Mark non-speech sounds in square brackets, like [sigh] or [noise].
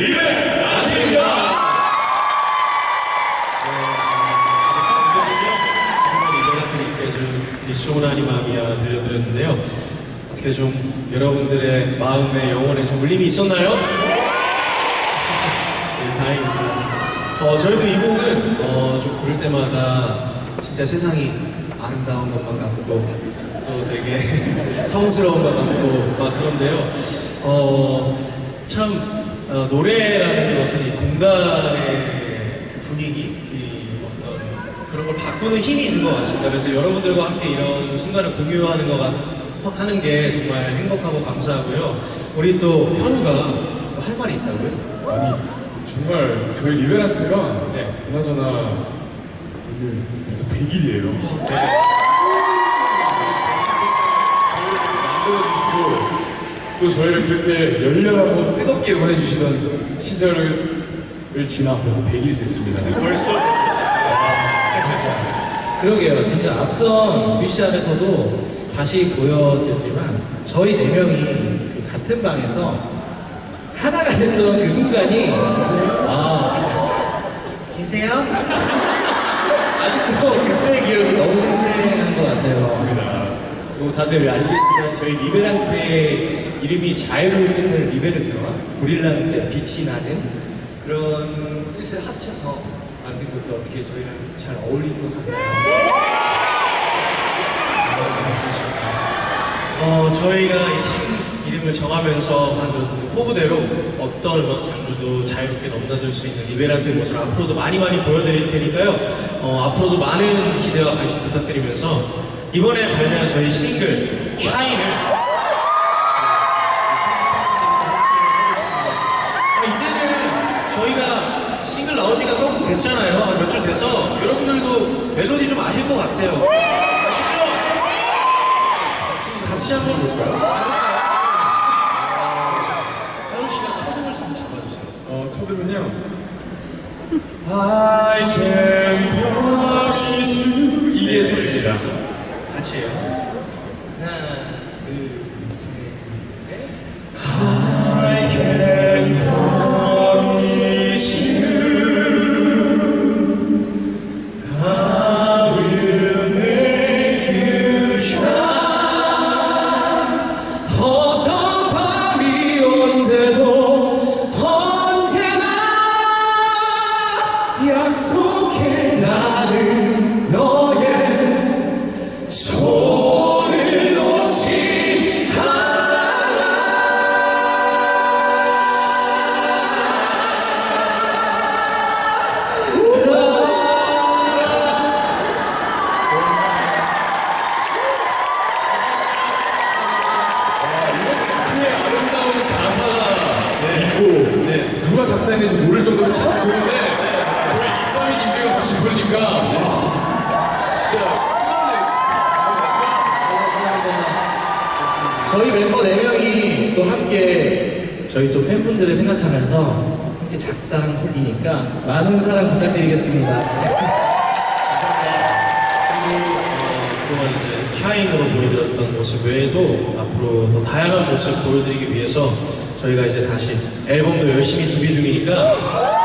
리베 아트입니다. 이번에 좀 리소나니 마미아 들려드렸는데요. 어떻게 좀 여러분들의 마음에 영혼에 좀 울림이 있었나요? [laughs] 네, 다행입니다. 어, 저희도 이 곡은 어, 좀 부를 때마다 진짜 세상이 아름다운 것만 같고 또 되게 [laughs] 성스러운 것 같고 막 그런데요. 어, 참 어, 노래라는 것은 이 공간의 그 분위기, 이 어떤 그런 걸 바꾸는 힘이 있는 것 같습니다. 그래서 여러분들과 함께 이런 순간을 공유하는 것 같, 하는 게 정말 행복하고 감사하고요. 우리 또 현우가 또 할 말이 있다고요? 아니 정말 저희 리베란트가 네. 그나저나 오늘 무슨 100일이에요. 네. 또 저희를 그렇게 열렬하고 뜨겁게 응원해 주시던 시절을 지나 벌써 100일이 됐습니다. 벌써 그러게요. 진짜 앞선 VCR에서도 다시 보여드렸지만 저희 네 명이 그 같은 방에서 하나가 됐던 그 순간이 아 계세요? 아직도 그때 기억이 너무 생생한 것 같아요. 뭐 다들 아시겠지만 저희 리베란트의 이름이 뜻하는 리베르트와 불일라는 때 빛이 나는 그런 뜻을 합쳐서 만든 것도 어떻게 저희랑 잘 어울리는 것 같나요? 어, 저희가 이 팀 이름을 정하면서 만들었던 그 포부대로 어떤 음악 장르도 자유롭게 넘나들 수 있는 리베란트의 모습을 앞으로도 많이 많이 보여드릴 테니까요. 어, 앞으로도 많은 기대와 관심 부탁드리면서 이번에 발매한 저희 싱글 샤인을 어, 이제는 저희가 싱글 나온 지가 조금 됐잖아요. 몇 주 돼서 여러분들도 멜로디 좀 아실 것 같아요. 아시죠? 같이, 같이 한번 볼까요? 초등을 좀 잡아주세요. 어, 초들은요. I can 같이 해요. 하나, 둘, promise you 누가 작사했는지 모를 정도로 참 좋은데 저희 이빠이님들과 같이 부르니까 와 진짜 뜨겁네요 진짜 저희 멤버 4명이 또 함께 저희 또 팬분들을 생각하면서 함께 작사한 곡이니까 많은 사랑 부탁드리겠습니다. 그리고 어, 그동안 이제 샤인으로 보여드렸던 모습 외에도 앞으로 더 다양한 모습 보여드리기 위해서 저희가 이제 다시 앨범도 열심히 준비 중이니까